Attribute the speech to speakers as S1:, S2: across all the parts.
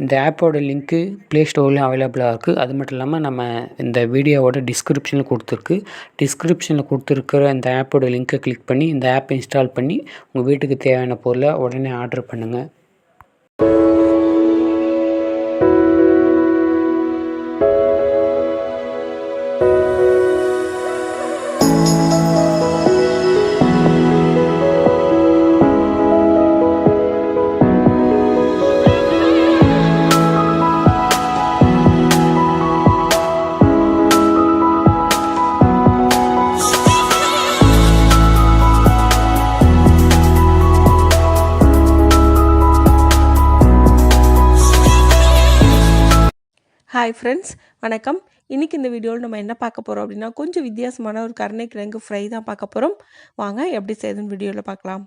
S1: இந்த ஆப்போட link play ஸ்டோர்லேயும் அவைலபிளாக இருக்குது அது மட்டும் இல்லாமல் நம்ம இந்த வீடியோவோட டிஸ்கிரிப்ஷனில் கொடுத்துருக்கு. டிஸ்கிரிப்ஷனில் கொடுத்துருக்கிற இந்த ஆப்போட லிங்க்கை கிளிக் பண்ணி இந்த ஆப்பை இன்ஸ்டால் பண்ணி உங்கள் வீட்டுக்கு தேவையான பொருளை உடனே ஆர்டர் பண்ணுங்கள்
S2: ஹாய் ஃப்ரெண்ட்ஸ் வணக்கம். இன்றைக்கி இந்த வீடியோவில் நம்ம என்ன பார்க்க போகிறோம் அப்படின்னா கொஞ்சம் வித்தியாசமான ஒரு கருணைக்கிழங்கு ஃப்ரை தான் பார்க்க போகிறோம் வாங்க எப்படி செய்யுதுன்னு வீடியோவில் பார்க்கலாம்.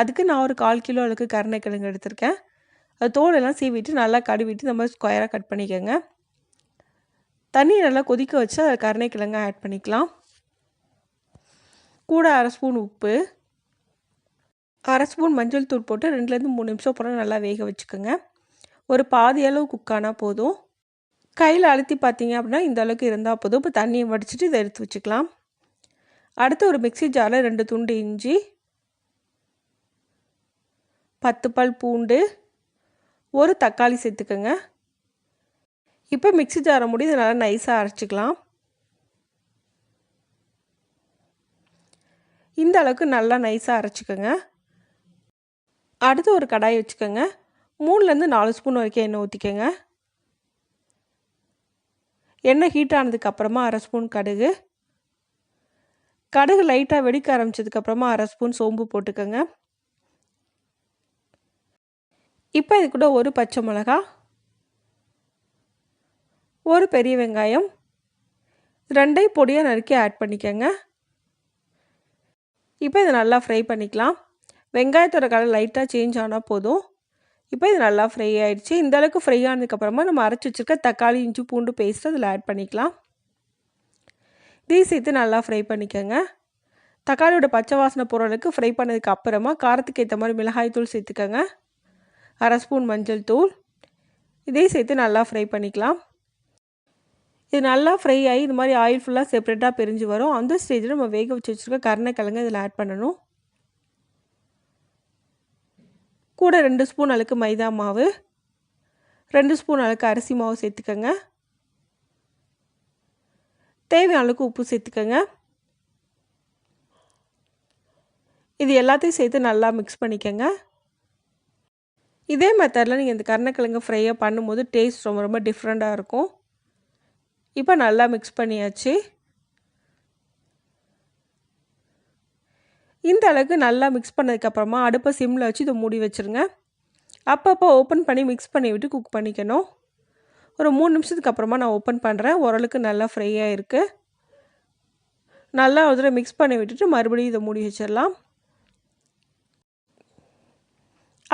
S2: அதுக்கு நான் ஒரு கால் கிலோ அளவுக்கு கருணைக்கிழங்கு எடுத்திருக்கேன். அது தோலெல்லாம் சீவிட்டு நல்லா கழுவிட்டு நம்ம ஸ்கொயராக கட் பண்ணிக்கோங்க. தண்ணியை நல்லா கொதிக்க வச்சு அதை கருணைக்கிழங்கு ஆட் பண்ணிக்கலாம். கூட அரை ஸ்பூன் உப்பு. அரை ஸ்பூன் மஞ்சள் தூள் போட்டு ரெண்டுலேருந்து மூணு நிமிஷம் போல் நல்லா வேக வச்சுக்கோங்க. ஒரு பாதி அளவு குக்கானால் போதும். கையில் அழுத்தி பார்த்தீங்க அப்படின்னா இந்த அளவுக்கு இருந்தால் போதும். இப்போ தண்ணியை வடிச்சிட்டு இதை எடுத்து வச்சுக்கலாம். அடுத்து ஒரு மிக்சி ஜாரில் ரெண்டு துண்டு இஞ்சி பத்து பல் பூண்டு ஒரு தக்காளி சேர்த்துக்கோங்க. இப்போ மிக்சி ஜாரை முடி இதை நல்லா நைஸாக அரைச்சிக்கலாம். இந்த அளவுக்கு நல்லா நைஸாக அரைச்சிக்கோங்க. அடுத்து ஒரு கடாய் வச்சுக்கோங்க. மூணுலேருந்து நாலு ஸ்பூன் வரைக்கும் எண்ணெய் ஊற்றிக்கோங்க எண்ணெய் ஹீட் ஆனதுக்கப்புறமா அரை ஸ்பூன் கடுகு. கடுகு லைட்டாக வெடிக்க ஆரம்பித்ததுக்கப்புறமா அரை ஸ்பூன் சோம்பு போட்டுக்கோங்க. இப்போ இது கூட ஒரு பச்சை மிளகா ஒரு பெரிய வெங்காயம் ரெண்டையும் பொடியாக நறுக்கி ஆட் பண்ணிக்கோங்க. இப்போ இதை நல்லா ஃப்ரை பண்ணிக்கலாம். வெங்காயத்தோட கலர் லைட்டாக சேஞ்ச் ஆனால் போதும். இப்போ இது நல்லா ஃப்ரை ஆகிடுச்சு இந்தளவுக்கு ஃப்ரை ஆனதுக்கப்புறமா நம்ம அரைச்சி வச்சுருக்க தக்காளி இஞ்சி பூண்டு பேஸ்ட் அதில் ஆட் பண்ணிக்கலாம். இதையும் சேர்த்து நல்லா ஃப்ரை பண்ணிக்கோங்க. தக்காளியோட பச்சை வாசனை பொருளுக்கு ஃப்ரை பண்ணதுக்கு அப்புறமா காரத்துக்கு ஏற்ற மாதிரி மிளகாய் தூள் சேர்த்துக்கோங்க. அரை ஸ்பூன் மஞ்சள் தூள். இதையும் சேர்த்து நல்லா ஃப்ரை பண்ணிக்கலாம். இது நல்லா ஃப்ரை ஆகி இது மாதிரி ஆயில் ஃபுல்லாக செப்ரேட்டாக பிரிஞ்சு வரும். அந்த ஸ்டேஜில் நம்ம வேக வச்சு வச்சுருக்க கருணைக்கிழங்கு இதில் ஆட் பண்ணணும். கூட ரெண்டு ஸ்பூன் அளவுக்கு மைதா மாவு ரெண்டு ஸ்பூன் அளவுக்கு அரிசி மாவு சேர்த்துக்கோங்க. தேவையான அளவுக்கு உப்பு சேர்த்துக்கோங்க. இது எல்லாத்தையும் சேர்த்து நல்லா மிக்ஸ் பண்ணிக்கோங்க. இதே மெத்தடில் நீங்கள் இந்த கருணக்கிழங்கு ஃப்ரையாக பண்ணும்போது டேஸ்ட் ரொம்ப ரொம்ப டிஃப்ரெண்ட்டாக இருக்கும். இப்போ நல்லா மிக்ஸ் பண்ணியாச்சு. இந்த அளவுக்கு நல்லா மிக்ஸ் பண்ணதுக்கப்புறமா அடுப்பை சிம்மில் வச்சு இதை மூடி வச்சுருங்க. அப்பப்போ ஓப்பன் பண்ணி மிக்ஸ் பண்ணி விட்டு குக் பண்ணிக்கணும். ஒரு மூணு நிமிஷத்துக்கு அப்புறமா நான் ஓப்பன் பண்ணுறேன் ஓரளவுக்கு நல்லா ஃப்ரையாக இருக்குது நல்லா ஒரு தடவை மிக்ஸ் பண்ணி விட்டுட்டு மறுபடியும் இதை மூடி வச்சிடலாம்.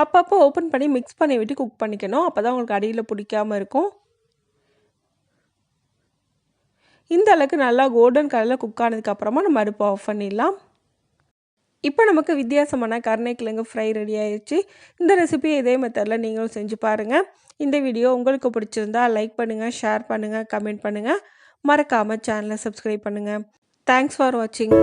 S2: அப்பப்போ ஓப்பன் பண்ணி மிக்ஸ் பண்ணி விட்டு குக் பண்ணிக்கணும். அப்போ தான் உங்களுக்கு அடியில் பிடிக்காமல் இருக்கும். இந்த அளவுக்கு நல்லா கோல்டன் கலரில் குக் ஆனதுக்கப்புறமா நம்ம அடுப்பை ஆஃப் பண்ணிடலாம். இப்போ நமக்கு வித்தியாசமான கருணைக்கிழங்கு ஃப்ரை ரெடி ஆயிடுச்சு இந்த ரெசிபியை இதே மெத்தடில் நீங்களும் செஞ்சு பாருங்கள் இந்த வீடியோ உங்களுக்கு பிடிச்சிருந்தா லைக் பண்ணுங்கள் ஷேர் பண்ணுங்கள் கமெண்ட் பண்ணுங்கள் மறக்காமல் சேனலை சப்ஸ்கிரைப் பண்ணுங்கள் தேங்க்ஸ் ஃபார் வாட்சிங்